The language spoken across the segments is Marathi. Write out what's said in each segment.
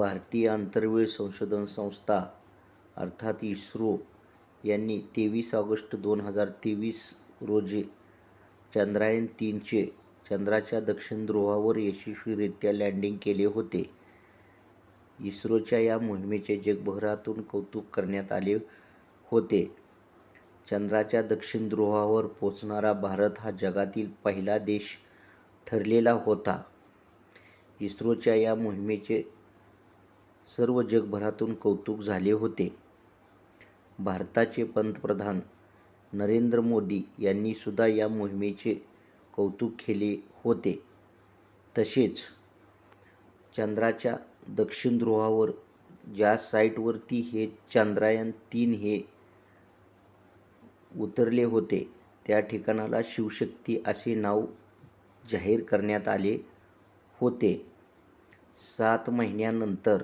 भारतीय अंतर्वेळ संशोधन संस्था अर्थात इस्रो यांनी तेवीस ऑगस्ट दोन हजार तेवीस रोजी चंद्रायन तीनचे चंद्राच्या दक्षिण ध्रुवावर यशस्वीरित्या लँडिंग केले होते. इस्रोच्या या मोहिमेचे जगभरातून कौतुक करण्यात आले होते. चंद्राच्या दक्षिण ध्रुवावर पोचणारा भारत हा जगातील पहिला देश ठरलेला होता. इस्रोच्या या मोहिमेचे सर्व जगभरातून कौतुक झाले होते. भारताचे पंतप्रधान नरेंद्र मोदी यांनी सुद्धा या मोहिमेचे कौतुक केले होते. तसेच चंद्राच्या दक्षिण ध्रुवावर ज्या साईटवरती हे चांद्रायन तीन हे उतरले होते त्या ठिकाणाला शिवशक्ती असे नाव जाहीर करण्यात आले होते. सात महिन्यानंतर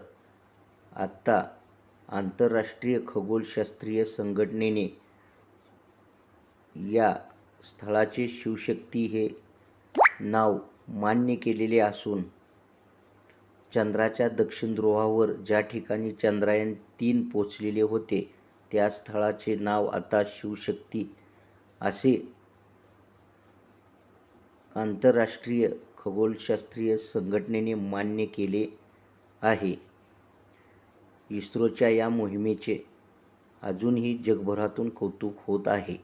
आत्ता आंतरराष्ट्रीय खगोलशास्त्रीय संघटनेने या स्थळाचे शिवशक्ती हे नाव मान्य केलेले असून चंद्राच्या दक्षिण ध्रुवावर ज्या ठिकाणी चंद्रायन तीन पोचलेले होते त्या स्थळाचे नाव आता शिवशक्ती असे आंतरराष्ट्रीय खगोलशास्त्रीय संघटनेने मान्य केले आहे. इस्रोच्या या मोहिमेचे अजूनही जगभरातून कौतुक होत आहे.